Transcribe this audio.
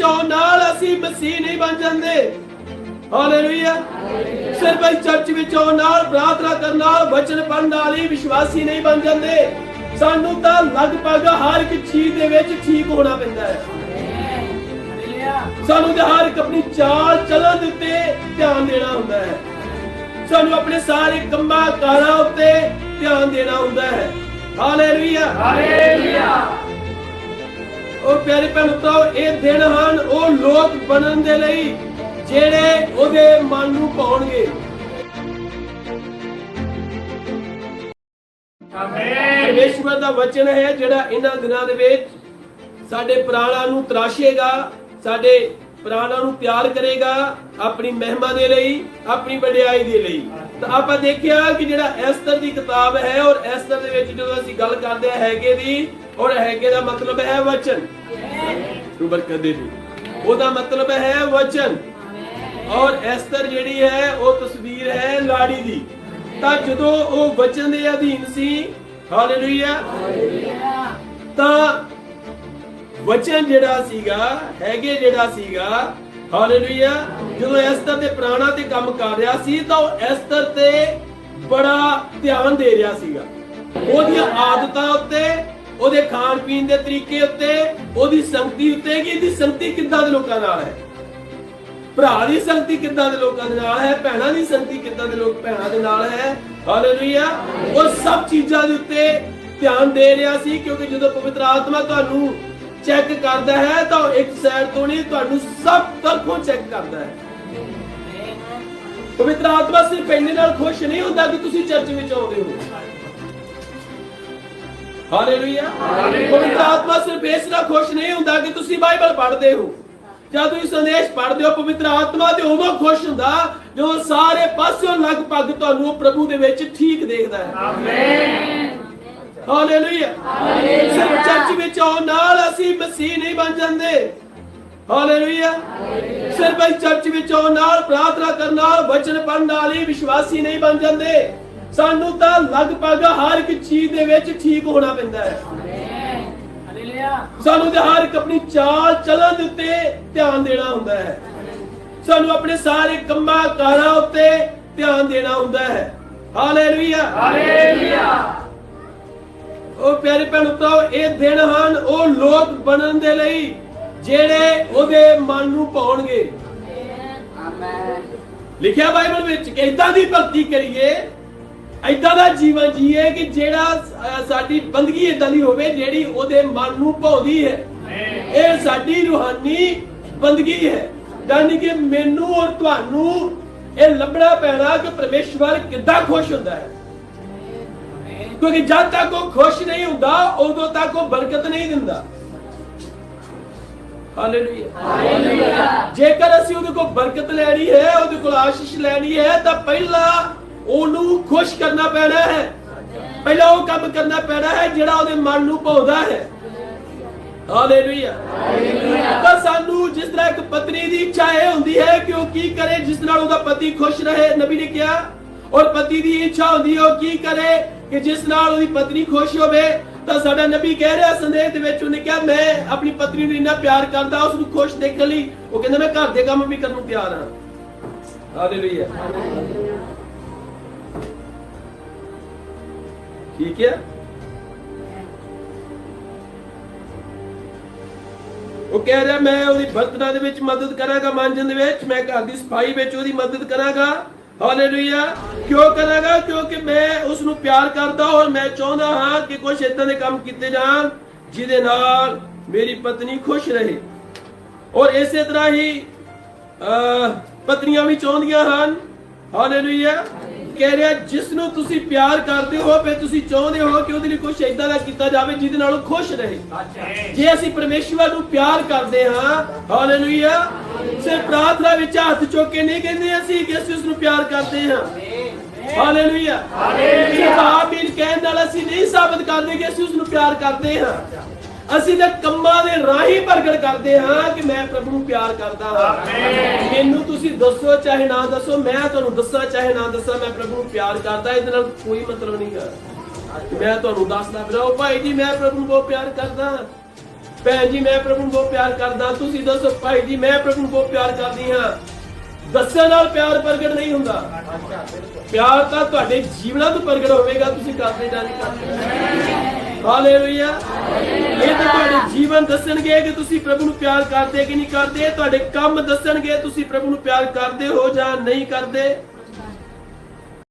ਵਿੱਚ ਨਾਲ ਅਸੀਂ ਮਸੀਹ ਨਹੀਂ ਬਣ ਜਾਂਦੇ। ਹਾਲੇਲੂਇਆ ਸਿਰਫ ਅਸੀਂ ਚਰਚ ਵਿੱਚ ਆਉਣ ਨਾਲ ਪ੍ਰਾਰਥਨਾ ਕਰਨ ਨਾਲ ਵਚਨ ਪੜ੍ਹਨ ਨਾਲ ਹੀ ਵਿਸ਼ਵਾਸੀ ਨਹੀਂ ਬਣ ਜਾਂਦੇ। ਸਾਨੂੰ ਤਾਂ ਲਗਭਗ ਹਰ ਇੱਕ ਚੀਜ਼ ਦੇ ਵਿੱਚ ਠੀਕ ਹੋਣਾ ਪੈਂਦਾ ਹੈ। ਸਾਨੂੰ ਤੇ ਹਰ ਇੱਕ ਆਪਣੀ ਚਾਲ ਚੱਲਣ ਦੇ ਉੱਤੇ ਧਿਆਨ ਦੇਣਾ ਹੁੰਦਾ ਹੈ। ਸਾਨੂੰ ਆਪਣੇ ਸਾਰੇ ਕੰਮਾਂ ਕਾਰਾਂ ਉੱਤੇ ਧਿਆਨ ਦੇਣਾ ਹੁੰਦਾ ਹੈ। ਹਾਲੇਲੂਇਆ ਹਾਲੇਲੂਇਆ ਉਹ ਪਿਆਰੇ ਭੈਣ ਭਰਾਓ ਇਹ ਦਿਨ ਹਨ ਉਹ ਲੋਕ ਬਣਨ ਦੇ ਲਈ ਜਿਹੜੇ ਉਹਦੇ ਮਨ ਨੂੰ ਪਾਉਣਗੇ। ਪਰਮੇਸ਼ਵਰ ਦਾ ਵਚਨ ਹੈ ਜਿਹੜਾ ਇਹਨਾਂ ਦਿਨਾਂ ਦੇ ਵਿੱਚ ਸਾਡੇ ਪ੍ਰਾਣਾਂ ਨੂੰ ਤਰਾਸ਼ੇਗਾ ਸਾਡੇ ਪ੍ਰਾਣਾਂ ਨੂੰ ਪਿਆਰ ਕਰੇਗਾ ਆਪਣੀ ਮਹਿਮਾ ਦੇ ਲਈ ਆਪਣੀ ਵਡਿਆਈ ਦੇ ਲਈ। ਤਾਂ ਆਪਾਂ ਦੇਖਿਆ ਕਿ ਜਿਹੜਾ ਐਸਤਰ ਦੀ ਕਿਤਾਬ ਹੈ ਔਰ ਐਸਤਰ ਦੇ ਵਿੱਚ ਜਦੋਂ ਅਸੀਂ ਗੱਲ ਕਰਦੇ ਹੈਗੇ ਦੀ ਔਰ ਹੈਗੇ ਦਾ ਮਤਲਬ ਹੈ ਵਚਨ। ਤੂੰ ਬਰਕਤ ਦੇ ਉਹਦਾ ਮਤਲਬ ਹੈ ਵਚਨ। ਔਰ ਐਸਤਰ ਜਿਹੜੀ ਹੈ, ਉਹ ਤਸਵੀਰ ਹੈ ਲਾੜੀ ਦੀ। ਤਾਂ ਜਦੋਂ ਉਹ ਵਚਨ ਦੇ ਅਧੀਨ ਸੀ, ਹਾਲੇਲੂਇਆ। ਤਾਂ ਵਚਨ ਜਿਹੜਾ ਸੀਗਾ, ਹੈਗੇ ਜਿਹੜਾ ਸੀਗਾ, ਹਾਲੇਲੂਇਆ। ਜਦੋਂ ਐਸਤਰ ਦੇ ਪ੍ਰਾਣਾ ਤੇ ਕੰਮ ਕਰ ਰਿਹਾ ਸੀ, ਤਾਂ ਉਹ ਐਸਤਰ ਤੇ ਬੜਾ ਧਿਆਨ ਦੇ ਰਿਹਾ ਸੀਗਾ। ਉਹਦੀਆਂ ਆਦਤਾਂ ਉੱਤੇ ਉਹਦੇ ਖਾਣ ਪੀਣ ਦੇ ਤਰੀਕੇ ਉੱਤੇ, ਉਹਦੀ ਸੰਗਤੀ ਉੱਤੇ ਕਿ ਇਹਦੀ ਸੰਗਤੀ ਕਿੱਦਾਂ ਦੇ ਲੋਕਾਂ ਨਾਲ ਹੈ? ਭਰਾ ਦੀ ਸੰਗਤੀ ਕਿੱਦਾਂ ਦੇ ਲੋਕਾਂ ਦੇ ਨਾਲ ਹੈ? ਭੈਣਾਂ ਦੀ ਸੰਗਤੀ ਕਿੱਦਾਂ ਦੇ ਲੋਕ ਭੈਣਾਂ ਦੇ ਨਾਲ ਹੈ? ਹਾਲੇਲੂਇਆ ਉਹ ਸਭ ਚੀਜ਼ਾਂ ਦੇ ਉੱਤੇ ਧਿਆਨ ਦੇ ਰਿਹਾ ਸੀ, ਕਿਉਂਕਿ ਜਦੋਂ ਪਵਿੱਤਰ ਆਤਮਾ ਤੁਹਾਨੂੰ ਚੈੱਕ ਕਰਦਾ ਹੈ, ਤਾਂ ਉਹ ਇੱਕ ਸਾਈਡ ਤੋਂ ਨਹੀਂ, ਤੁਹਾਨੂੰ ਸਭ ਤਰਫੋਂ ਚੈੱਕ ਕਰਦਾ ਹੈ। ਪਵਿੱਤਰ ਆਤਮਾ ਸਿਰਫ ਇੰਨੇ ਨਾਲ ਖੁਸ਼ ਨਹੀਂ ਹੁੰਦਾ ਕਿ ਤੁਸੀਂ ਚਰਚ ਵਿੱਚ ਆਉਂਦੇ ਹੋ। ਹਾਲੇਲੂਇਆ ਪਵਿੱਤਰ ਆਤਮਾ ਸਿਰਫ ਇਸ ਨਾਲ ਖੁਸ਼ ਨਹੀਂ ਹੁੰਦਾ ਕਿ ਤੁਸੀਂ ਬਾਈਬਲ ਪੜ੍ਹਦੇ ਹੋ। ਜਦ ਤੁਸੀਂ ਸੰਦੇਸ਼ ਪੜ੍ਹਦੇ ਹੋ ਪਵਿੱਤਰ ਆਤਮਾ ਤੇ ਉਦੋਂ ਖੁਸ਼ ਹੁੰਦਾ ਜਦੋਂ ਸਾਰੇ ਪਾਸਿਓਂ ਲਗਭਗ ਤੁਹਾਨੂੰ ਉਹ ਪ੍ਰਭੂ ਦੇ ਵਿੱਚ ਠੀਕ ਦੇਖਦਾ ਹੈ। ਆਮੇਨ ਹਾਲੇਲੂਇਆ ਸਿਰਫ ਚਰਚ ਵਿੱਚ ਆਉਣ ਨਾਲ ਅਸੀਂ ਮਸੀਹ ਨਹੀਂ ਬਣ ਜਾਂਦੇ। ਹਾਲੇਲੂਇਆ ਸਿਰਫ ਅਸੀਂ ਚਰਚ ਵਿੱਚ ਆਉਣ ਨਾਲ ਪ੍ਰਾਰਥਨਾ ਕਰਨ ਨਾਲ ਵਚਨ ਪੜ੍ਹਨ ਨਾਲ ਹੀ ਵਿਸ਼ਵਾਸੀ ਨਹੀਂ ਬਣ ਜਾਂਦੇ। ਸਾਨੂੰ ਤਾਂ ਲਗਭਗ ਹਰ ਇੱਕ ਚੀਜ਼ ਦੇ ਵਿੱਚ ਠੀਕ ਹੋਣਾ ਪੈਂਦਾ ਹੈ। ਸਾਨੂੰ ਤੇ ਹਰ ਇੱਕ ਆਪਣੀ ਚਾਲ ਚੱਲਣ ਦੇ ਉੱਤੇ ਧਿਆਨ ਦੇਣਾ ਹੁੰਦਾ ਹੈ। ਸਾਨੂੰ ਆਪਣੇ ਸਾਰੇ ਕੰਮਾਂ ਕਾਰਾਂ ਉੱਤੇ ਧਿਆਨ ਦੇਣਾ ਹੁੰਦਾ ਹੈ। ਹਾਲੇਲੂਇਆ। ਹਾਲੇਲੂਇਆ। ਉਹ ਪਿਆਰੇ ਭੈਣ ਭਰਾਓ ਇਹ ਦਿਨ ਹਨ ਉਹ ਲੋਕ ਬਣਨ ਦੇ ਲਈ ਜਿਹੜੇ ਉਹਦੇ ਮਨ ਨੂੰ ਪਾਉਣਗੇ। ਲਿਖਿਆ ਬਾਈਬਲ ਵਿੱਚ ਕਿ ਇਦਾਂ ਦੀ ਭਗਤੀ ਕਰੀਏ ਇਦਾਂ ਦਾ ਜੀਵਨ ਜੀਏ ਕਿ ਜਿਹੜਾ ਸਾਡੀ ਬੰਦਗੀ ਇਦਾਂ ਦੀ ਹੋਵੇ ਜਿਹੜੀ ਉਹਦੇ ਮਨ ਨੂੰ ਭਾਉਂਦੀ ਹੈ। ਇਹ ਸਾਡੀ ਰੂਹਾਨੀ ਬੰਦਗੀ ਹੈ। ਯਾਨੀ ਕਿ ਮੈਨੂੰ ਔਰ ਤੁਹਾਨੂੰ ਇਹ ਲੱਭਣਾ ਪੈਣਾ ਕਿ ਪਰਮੇਸ਼ਵਰ ਕਿੱਦਾਂ ਖੁਸ਼ ਹੁੰਦਾ ਹੈ। ਕਿਉਂਕਿ ਜਦ ਤੱਕ ਉਹ ਖੁਸ਼ ਨਹੀਂ ਹੁੰਦਾ ਉਦੋਂ ਤੱਕ ਉਹ ਬਰਕਤ ਨਹੀਂ ਦਿੰਦਾ। ਹਾਲੇਲੂਇਆ ਜੇਕਰ ਅਸੀਂ ਉਹਦੇ ਕੋਲ ਬਰਕਤ ਲੈਣੀ ਹੈ ਉਹਦੇ ਕੋਲ ਆਸ਼ੀਸ਼ ਲੈਣੀ ਹੈ ਤਾਂ ਪਹਿਲਾਂ ਉਹਨੂੰ ਖੁਸ਼ ਕਰਨਾ ਪੈਣਾ ਹੈ। ਪਹਿਲਾਂ ਉਹ ਕੰਮ ਕਰਨਾ ਪੈਣਾ ਹੈ ਜਿਹੜਾ ਉਹਦੇ ਮਨ ਨੂੰ ਭਾਉਂਦਾ ਹੈ। ਹਾਲੇਲੂਇਆ ਤਾਂ ਸਾਨੂੰ ਜਿਸ ਤਰ੍ਹਾਂ ਇੱਕ ਪਤਨੀ ਦੀ ਇੱਛਾ ਇਹ ਹੁੰਦੀ ਹੈ ਕਿ ਉਹ ਕੀ ਕਰੇ ਜਿਸ ਨਾਲ ਉਹਦਾ ਪਤੀ ਖੁਸ਼ ਰਹੇ ਨਬੀ ਨੇ ਕਿਹਾ। ਔਰ ਪਤੀ ਦੀ ਇੱਛਾ ਹੁੰਦੀ ਹੈ ਉਹ ਕੀ ਕਰੇ ਕਿ ਜਿਸ ਨਾਲ ਉਹਦੀ ਪਤਨੀ ਖੁਸ਼ ਹੋਵੇ। ਤਾਂ ਸਾਡਾ ਨਬੀ ਕਹਿ ਰਿਹਾ ਸੰਦੇਸ਼ ਦੇ ਵਿੱਚ ਉਹਨੇ ਕਿਹਾ ਮੈਂ ਆਪਣੀ ਪਤਨੀ ਨੂੰ ਇੰਨਾ ਪਿਆਰ ਕਰਦਾ ਉਸ ਨੂੰ ਖੁਸ਼ ਦੇਖਣ ਲਈ। ਉਹ ਕਹਿੰਦਾ ਮੈਂ ਘਰ ਦੇ ਕੰਮ ਵੀ ਕਰਨ ਨੂੰ ਤਿਆਰ ਹਾਂ। ਹਾਲੇਲੂਇਆ ਠੀਕ ਹੈ? ਉਹ ਕਹਿ ਰਿਹਾ ਮੈਂ ਉਹਦੀ ਬਰਤਨਾਂ ਦੇ ਵਿੱਚ ਮਦਦ ਕਰਾਂਗਾ ਮਾਂਜਣ ਦੇ ਵਿੱਚ। ਮੈਂ ਘਰ ਦੀ ਸਫ਼ਾਈ ਵਿੱਚ ਉਹਦੀ ਮਦਦ ਕਰਾਂਗਾ। ਹਾਲੇਲੂਇਆ ਕਿਉਂ ਕਰਾਂਗਾ? ਕਿਉਂਕਿ ਮੈਂ ਉਸ ਨੂੰ ਪਿਆਰ ਕਰਦਾ ਔਰ ਮੈਂ ਚਾਹੁੰਦਾ ਹਾਂ ਕਿ ਕੁਝ ਇਦਾਂ ਦੇ ਕੰਮ ਕੀਤੇ ਜਾਣ ਜਿਹਦੇ ਨਾਲ ਮੇਰੀ ਪਤਨੀ ਖੁਸ਼ ਰਹੇ। ਔਰ ਇਸੇ ਤਰ੍ਹਾਂ ਹੀ ਅਹ, ਪਤਨੀਆਂ ਵੀ ਚਾਹੁੰਦੀਆਂ ਹਨ। ਹਾਲੇਲੂਇਆ ਕਹਿ ਰਿਹਾ ਜਿਸ ਨੂੰ ਤੁਸੀਂ ਪਿਆਰ ਕਰਦੇ ਹੋ, ਫਿਰ ਤੁਸੀਂ ਚਾਹੁੰਦੇ ਹੋ ਕਿ ਉਹਦੇ ਲਈ ਕੁਝ ਇਦਾਂ ਦਾ ਕੀਤਾ ਜਾਵੇ ਜਿਹਦੇ ਨਾਲ ਉਹ ਖੁਸ਼ ਰਹੇ। ਜੇ ਅਸੀਂ ਪਰਮੇਸ਼ਵਰ ਨੂੰ ਪਿਆਰ ਕਰਦੇ ਹਾਂ, ਹਾਲੇਲੂਇਆ। ਸਿਰਫ ਪ੍ਰਾਰਥਨਾ ਵਿੱਚ ਹੱਥ ਚੁੱਕ ਕੇ ਨਹੀਂ ਕਹਿੰਦੇ ਅਸੀਂ ਕਿ ਅਸੀਂ ਉਸ ਨੂੰ ਪਿਆਰ ਕਰਦੇ ਹਾਂ। ਹਾਲੇਲੂਇਆ। ਸਿਰਫ ਆਮੀਨ ਕਹਿਣ ਨਾਲ ਅਸੀਂ ਨਹੀਂ ਸਾਬਤ ਕਰਦੇ ਕਿ ਅਸੀਂ ਉਸ ਨੂੰ ਪਿਆਰ ਕਰਦੇ ਹਾਂ। ਅਸੀਂ ਤਾਂ ਕੰਮਾਂ ਦੇ ਰਾਹੀਂ ਪ੍ਰਗਟ ਕਰਦੇ ਹਾਂ ਕਿ ਮੈਂ ਪ੍ਰਭੂ ਨੂੰ ਪਿਆਰ ਕਰਦਾ ਹਾਂ। ਮੈਨੂੰ ਤੁਸੀਂ ਦੱਸੋ ਚਾਹੇ ਨਾ ਦੱਸੋ ਮੈਂ ਤੁਹਾਨੂੰ ਦੱਸਾਂ ਚਾਹੇ ਨਾ ਦੱਸਾਂ ਮੈਂ ਪ੍ਰਭੂ ਨੂੰ ਪਿਆਰ ਕਰਦਾ। ਇਹਦੇ ਨਾਲ ਕੋਈ ਮਤਲਬ ਨਹੀਂ ਗਾ ਮੈਂ ਤੁਹਾਨੂੰ ਦੱਸਦਾ ਫਿਰ ਉਹ ਭਾਈ ਜੀ ਮੈਂ ਪ੍ਰਭੂ ਨੂੰ ਬਹੁਤ ਪਿਆਰ ਕਰਦਾ। ਭੈਣ ਜੀ ਮੈਂ ਪ੍ਰਭੂ ਨੂੰ ਬਹੁਤ ਪਿਆਰ ਕਰਦਾ। ਤੁਸੀਂ ਦੱਸੋ ਭਾਈ ਜੀ ਮੈਂ ਪ੍ਰਭੂ ਨੂੰ ਬਹੁਤ ਪਿਆਰ ਕਰਦੀ ਹਾਂ। ਦੱਸਣ ਨਾਲ ਪਿਆਰ ਪ੍ਰਗਟ ਨਹੀਂ ਹੁੰਦਾ। ਪਿਆਰ ਤਾਂ ਤੁਹਾਡੇ ਜੀਵਨਾਂ ਤੋਂ ਪ੍ਰਗਟ ਹੋਵੇਗਾ ਤੁਸੀਂ ਕਰਦੇ ਜਾਂ ਨਹੀਂ ਕਰਦੇ। ਹਾਲੇਲੂਇਆ ਤੁਹਾਡੇ ਜੀਵਨ ਦੱਸਣਗੇ ਕਿ ਤੁਸੀਂ ਪ੍ਰਭੂ ਨੂੰ ਪਿਆਰ ਕਰਦੇ ਕਿ ਨਹੀਂ ਕਰਦੇ? ਤੁਹਾਡੇ ਕੰਮ ਦੱਸਣਗੇ, ਤੁਸੀਂ ਪ੍ਰਭੂ ਨੂੰ ਪਿਆਰ ਕਰਦੇ ਹੋ ਜਾਂ ਨਹੀਂ ਕਰਦੇ?